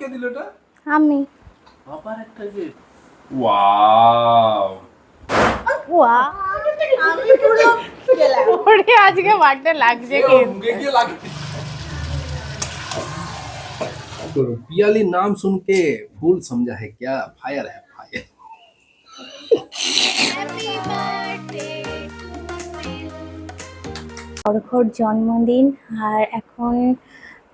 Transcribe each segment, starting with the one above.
কে দিল এটা আমি আবার একটা যে ওয়াও ওয়া ওরে আজকে বার্থডে লাগছে কিন্তু मुझे क्या लगा तो पियाली नाम सुन के फूल समझा है क्या फायर है फायर অর্ঘর জন্মদিন আর এখন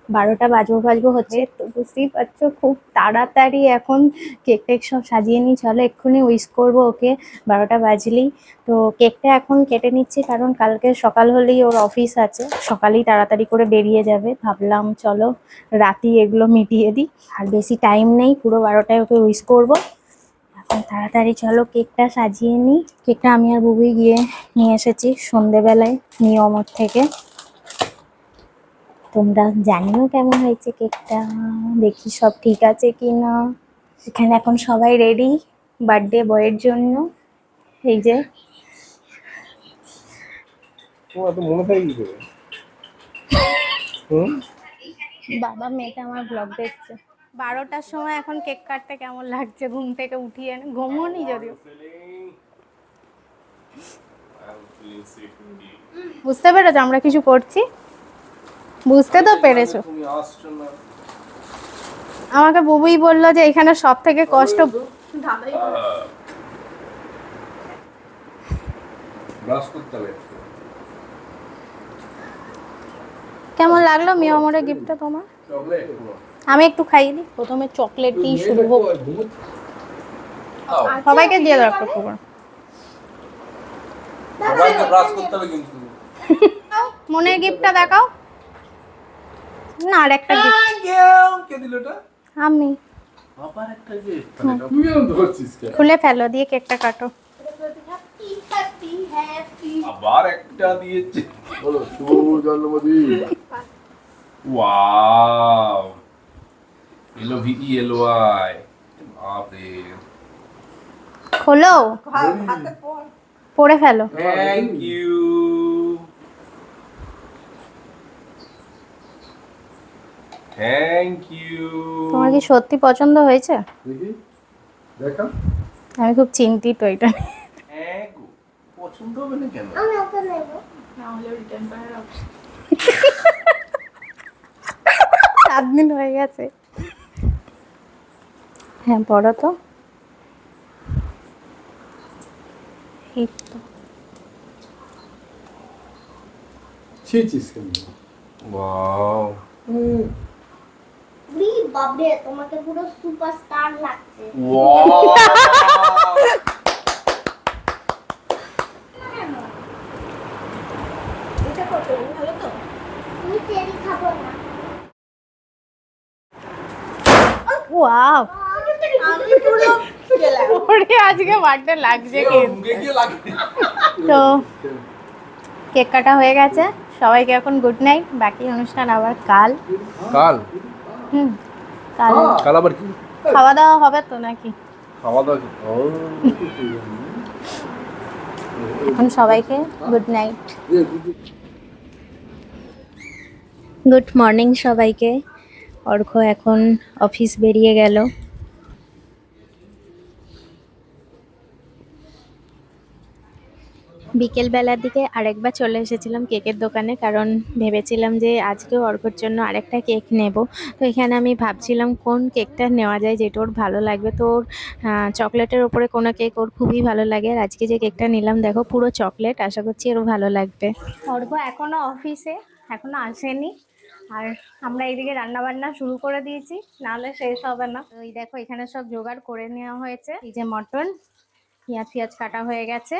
বারোটা বাজবো বাজবো হচ্ছে। তো বুঝতেই পারছ, খুব তাড়াতাড়ি এখন কেক টেক সব সাজিয়ে নিই। চলো এক্ষুনি উইশ করব ওকে, বারোটা বাজলেই। তো কেকটা এখন কেটে নিচ্ছি কারণ কালকে সকাল হলেই ওর অফিস আছে। সকালেই তাড়াতাড়ি করে বেরিয়ে যাবে। ভাবলাম চলো রাতি এগুলো মিটিয়ে দিই। আর বেশি টাইম নেই, পুরো বারোটায় ওকে উইশ করব। এখন তাড়াতাড়ি চলো কেকটা সাজিয়ে নিই। কেকটা আমি আর বুবুই গিয়ে নিয়ে এসেছি সন্ধেবেলায় নিয়মর থেকে। তোমরা জানিও কেমন হয়েছে কেকটা? দেখি সব ঠিক আছে কি না এখানে এখন সবাই রেডি বার্থডে বয়ের জন্য। এই যে। বাবা মেয়েটা আমার ব্লগ দেখছে। বারোটার সময় এখন কেক কাটতে কেমন লাগছে? ঘুম থেকে উঠিয়ে ঘুমোনি যদিও। বুঝতে পেরেছ আমরা কিছু করছি? বুঝতে তো পেরেছ। আমাকে বুবুই বলল যে এখানে সব থেকে কষ্ট কেমন লাগল মিয়ামরের গিফটটা তোমার? চকলেট? আমি একটু খাইয়ে দিই প্রথমে চকলেট দিয়ে শুরু হোক। সবাইকে দিয়ে দাও একটা কিন্তু। মনের গিফটটা দেখাও। না আর একটা গিফট কে দিল এটা? আমি। আবার একটা যে তুমি ধরছিস কেন? খুলে ফেলো দিয়ে কেকটা কাটো। আবার একটা দিয়েছে। বলো শুভ জন্মদিন। ওয়াও। এলো ভিই এলো আই বাপরে। খোলো। পড়ে। ফেলো। থ্যাংক ইউ থ্যাংক ইউ তোমার কি সত্যি পছন্দ হয়েছে? দেখি আমি খুব চিন্তিত এটা নিয়ে। হ্যাঁ গো পছন্দ হবে না কেন? সাত দিন হয়ে গেছে। হ্যাঁ পড়ো তো। তো। ছিঁচিস ওয়াও বাবরে তোমাকে পুরো সুপারস্টার লাগছে। ওয়াও ওরে আজকে বার্থডে লাগছে তো কেক কাটা হয়ে গেছে। সবাইকে এখন গুড নাইট বাকি অনুষ্ঠান আবার কাল। কাল? হুম। কাল। কাল আবার কি? খাওয়া দাওয়া হবে তো নাকি? খাওয়া দাওয়া কি? এখন সবাইকে গুড নাইট গুড মর্নিং সবাইকে। অর্ঘ এখন অফিস বেরিয়ে গেল। বিকেলবেলার দিকে আরেকবার চলে এসেছিলাম কেকের দোকানে, কারণ ভেবেছিলাম যে আজকেও অর্ঘর জন্য আরেকটা কেক নেব। তো এখানে আমি ভাবছিলাম কোন কেকটা নেওয়া যায় যেটা ওর ভালো লাগবে। তো ওর চকলেটের ওপরে কোনো কেক ওর খুবই ভালো লাগে। আর আজকে যে কেকটা নিলাম, দেখো পুরো চকলেট, আশা করছি ওর ভালো লাগবে। অর্ঘ এখনও অফিসে, এখনও আসেনি। আর আমরা এইদিকে রান্না বান্না শুরু করে দিয়েছি, নাহলে শেষ হবে না। ওই দেখো, এখানে সব জোগাড় করে নেওয়া হয়েছে। এই যে মটন পেঁয়াজ পেঁয়াজ কাটা হয়ে গেছে,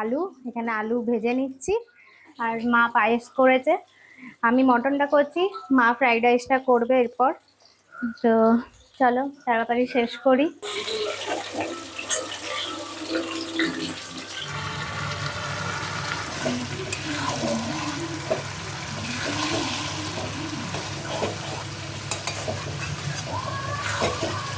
আলু, এখানে আলু ভেজে নিচ্ছি, আর মা পায়েস করেছে আমি মটনটা করছি, মা ফ্রাইড রাইসটা করবে এরপর তো চলো, তাড়াতাড়ি শেষ করি Thank you.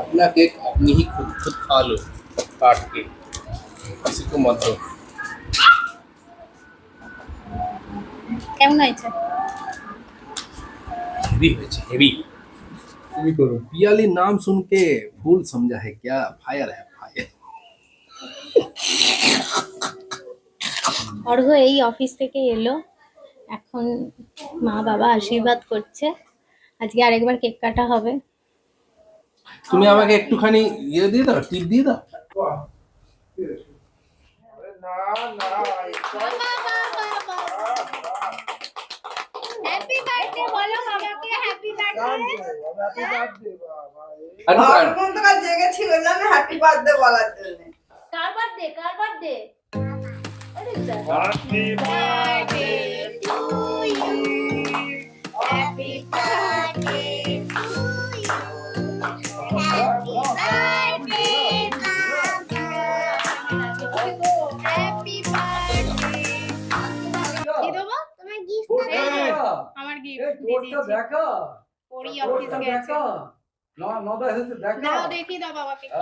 अपना केक अपनी ही खुद खुद खा लो काट के किसी को मत दो কেমন হয়েছে? হেভি হয়েছে হেভি তুমি করো। পিয়ালি নাম শুনকে ফুল সমঝা है क्या फायर है फायर অর্ঘ এই অফিস থেকে এলো। এখন মা বাবা আশীর্বাদ করছে। আজকে আরেকবার কেক কাটা হবে। তুমি আমাকে একটুখানি ইয়ে দিয়ে দাও টিপ দিয়ে দাও। হ্যাপি বার্থডে গিফট তোরটা দেখা। তোরটা অফিস গেছে। দেখা। না নদা দেখা। দাও দেখি দাও বাবাকে কি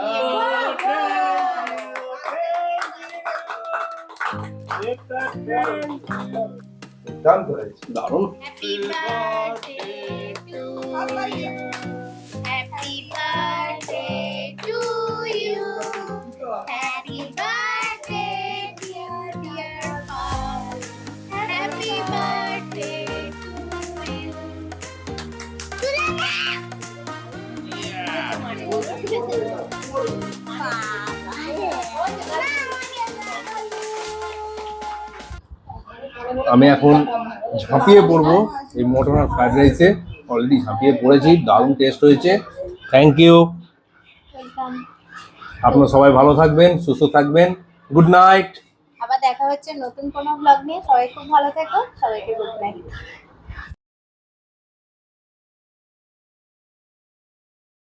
দারুণ হ্যাপি বার্থডে টু আমি এখন ঝাঁপিয়ে পড়ব এই মটন আর ফ্রাইড রাইসে। অলরেডি ঝাঁপিয়ে পড়েছি, দারুণ টেস্ট হয়েছে। থ্যাংক ইউ আপনারা সবাই ভালো থাকবেন, সুস্থ থাকবেন। গুড নাইট আবার দেখা হচ্ছে নতুন কোনো ব্লগ নিয়ে। সবাই খুব ভালো থেকো, সবাইকে গুড নাইট